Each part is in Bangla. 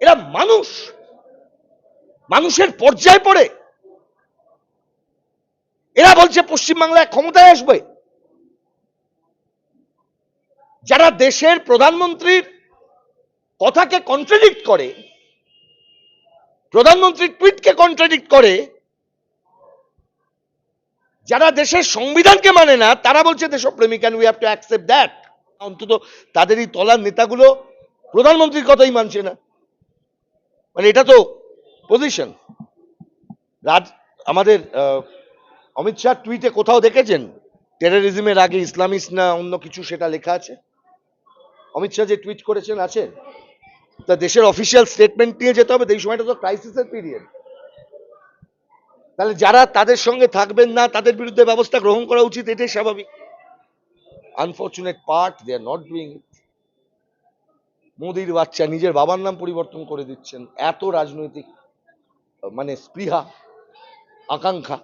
এরা মানুষ। মানুষের পর্যায়ে পড়ে। এরা বলছে পশ্চিমবাংলায় ক্ষমতায় আসবে। যারা দেশের প্রধানমন্ত্রীর কথাকে কন্ট্রাডিক্ট করে, প্রধানমন্ত্রীর টুইটকে কন্ট্রাডিক্ট করে, যারা দেশের সংবিধানকে মানে না, তারা বলছে দেশপ্রেমিক and we have to accept that অন্তত তাদের এই তলার নেতাগুলো প্রধানমন্ত্রীর কথাই মানছে না। মানে এটা তো পজিশন রাজ, আমাদের অমিত শাহ টুইটে কোথাও দেখেছেন? টেরোরিজমের আগে ইসলামিস্ট না অন্য কিছু সেটা লেখা আছে? অমিত শাহ যে টুইট করেছেন আছে? তা দেশের অফিসিয়াল স্টেটমেন্ট নিয়ে যেতে হবে এই সময়টা তো ক্রাইসিসের পিরিয়ড তাহলে যারা তাদের সঙ্গে থাকবেন না, তাদের বিরুদ্ধে ব্যবস্থা গ্রহণ করা উচিত, এটাই স্বাভাবিক। Unfortunate part they are not doing it মোদির বাচ্চা নিজের বাবার নাম পরিবর্তন করে দিচ্ছেন। এত রাজনৈতিক মানে স্পৃহা, আকাঙ্ক্ষা।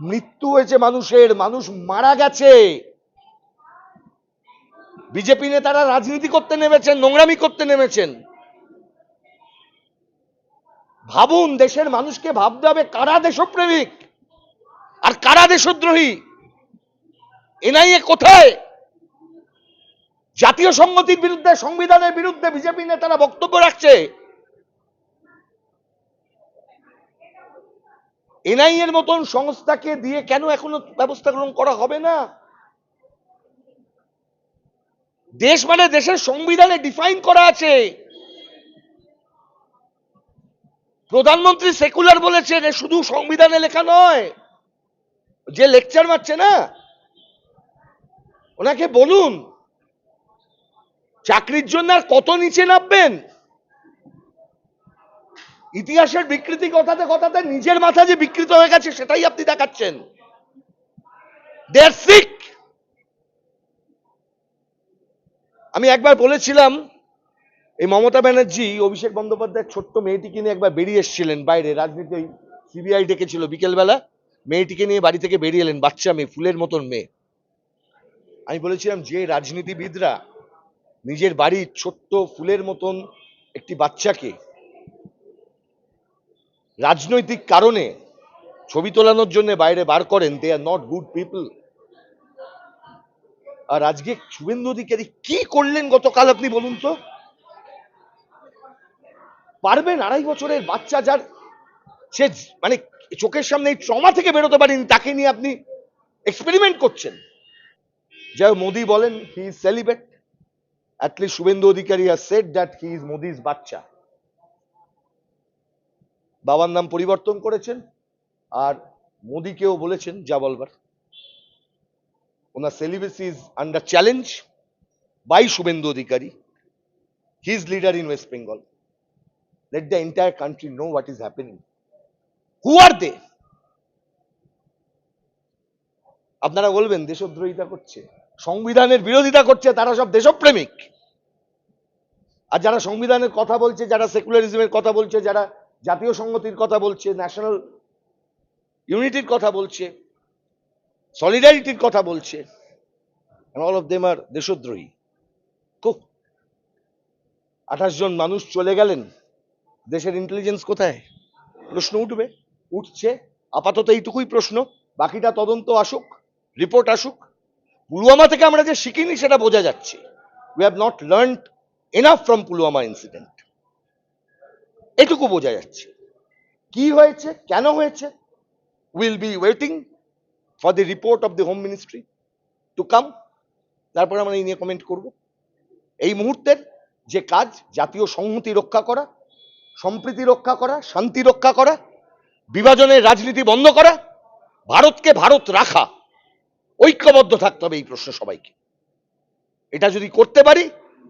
মৃত্যু হয়েছে মানুষের, মানুষ মারা গেছে। বিজেপি নেতারা রাজনীতি করতে নেমেছেন, নোংরামি করতে নেমেছেন। ভাবুন, দেশের মানুষকে ভাবতে হবে কারা দেশপ্রেমিক আর কারা দেশদ্রোহী। এনআইএ কোথায়? জাতীয় সংহতির বিরুদ্ধে, সংবিধানের বিরুদ্ধে বিজেপি নেতারা বক্তব্য রাখছে। এনআই এর মতন সংস্থাকে দিয়ে কেন এখনও ব্যবস্থা গ্রহণ করা হবে না? দেশ মানে দেশের সংবিধানে ডিফাইন করা আছে। প্রধানমন্ত্রী সেকুলার বলেছেন শুধু সংবিধানে লেখা নয়, যে লেকচার মারছে না, ওনাকে বলুন। চাকরির জন্য আর কত নিচে নামবেন? ইতিহাসের বিকৃতি কথাতে কথাতে নিজের মাথা যে বিকৃত হয়ে গেছে, সেটাই আপনি দেখাচ্ছেন। আমি একবার বলেছিলাম, এই মমতা ব্যানার্জি, অভিষেক বন্দ্যোপাধ্যায়ের ছোট্ট মেয়েটিকে নিয়ে একবার বেরিয়ে এসেছিলেন বাইরে। রাজনীতি সিবিআই ডেকেছিল বিকেলবেলা। মেয়েটিকে নিয়ে বাড়ি থেকে বেরিয়ে এলেন, বাচ্চা মেয়ে, ফুলের মতন মেয়ে। আমি বলেছিলাম, যে রাজনীতিবিদরা নিজের বাড়ির ছোট্ট ফুলের মতন একটি বাচ্চাকে রাজনৈতিক কারণে ছবি তোলানোর জন্য বাইরে বার করেন they are not good people আর আজকে শুভেন্দু অধিকারী কি করলেন গতকাল আপনি বলুন তো? পারবেন আড়াই বছরের বাচ্চা যার সে মানে চোখের সামনে এই ট্রমা থেকে বেরোতে পারেনি, তাকে নিয়ে আপনি এক্সপেরিমেন্ট করছেন। যাই মোদি বলেন he is celebrate at least Suvendu Adhikari R said that he is Modi's বাচ্চা বাবার নাম পরিবর্তন করেছেন, আর মোদিকেও বলেছেন যা বলবার ওনার celibacy is under challenge by Suvendu Adhikari he is leader in West Bengal let the entire country know what is happening who are they আপনারা বলবেন, দেশদ্রোহিতা করছে, সংবিধানের বিরোধিতা করছে, তারা সব দেশপ্রেমিক। আর যারা সংবিধানের কথা বলছে, যারা সেকুলারিজমের কথা বলছে, যারা জাতীয় সংহতির কথা বলছে ন্যাশনাল ইউনিটির কথা বলছে সলিডারিটির কথা বলছে অল অফ দেম আর দেশদ্রোহী। খুব। আঠাশ জন মানুষ চলে গেলেন। দেশের ইন্টেলিজেন্স কোথায়? প্রশ্ন উঠবে। উঠছে। আপাতত এইটুকুই প্রশ্ন। বাকিটা তদন্ত আসুক রিপোর্ট আসুক। পুলওয়ামা থেকে আমরা যে শিখিনি, সেটা বোঝা যাচ্ছে। We have not learn enough from Pulwama incident এটুকু বোঝা যাচ্ছে। কি হয়েছে? কেন হয়েছে? Will be waiting for the report of the home ministry to come তারপর আমরা এই নিয়ে কমেন্ট করব। এই মুহূর্তের যে কাজ, জাতীয় সংহতি রক্ষা করা, সম্প্রীতি রক্ষা করা, শান্তি রক্ষা করা, বিভাজনের রাজনীতি বন্ধ করা, ভারতকে ভারত রাখা, ঐক্যবদ্ধ থাকতে হবে এই প্রশ্ন সবাইকে। এটা যদি করতে পারি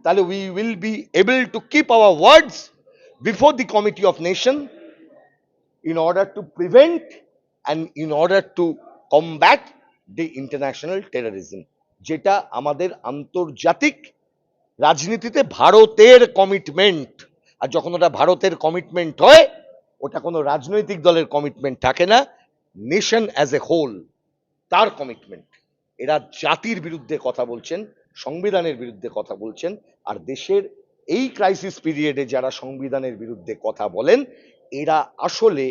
তাহলে we will be able to keep our words before the committee of nation in order to prevent and in order to combat the international terrorism, যেটা আমাদের আন্তর্জাতিক রাজনীতিতে ভারতের কমিটমেন্ট আর যখন ওটা ভারতের কমিটমেন্ট হয়, ওটা কোনো রাজনৈতিক দলের কমিটমেন্ট থাকে না নেশন অ্যাজ এ হোল তার কমিটমেন্ট এরা জাতির বিরুদ্ধে কথা বলছেন সংবিধানের বিরুদ্ধে কথা বলছেন আর দেশের এই ক্রাইসিস পিরিয়ডে যারা সংবিধানের বিরুদ্ধে কথা বলেন, এরা আসলে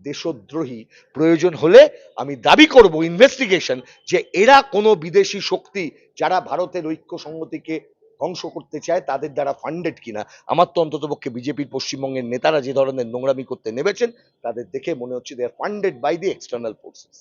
দেশদ্রোহী। প্রয়োজন হলে আমি দাবি করব ইনভেস্টিগেশন যে এরা কোনো বিদেশি শক্তি যারা ভারতের ঐক্য সংহতিকে ধ্বংস করতে চায়, তাদের দ্বারা ফান্ডেড কিনা। আমার তো অন্ততপক্ষে বিজেপির পশ্চিমবঙ্গের নেতারা যে ধরনের নোংরামি করতে নেমেছেন, তাদের দেখে মনে হচ্ছে they are funded by the external forces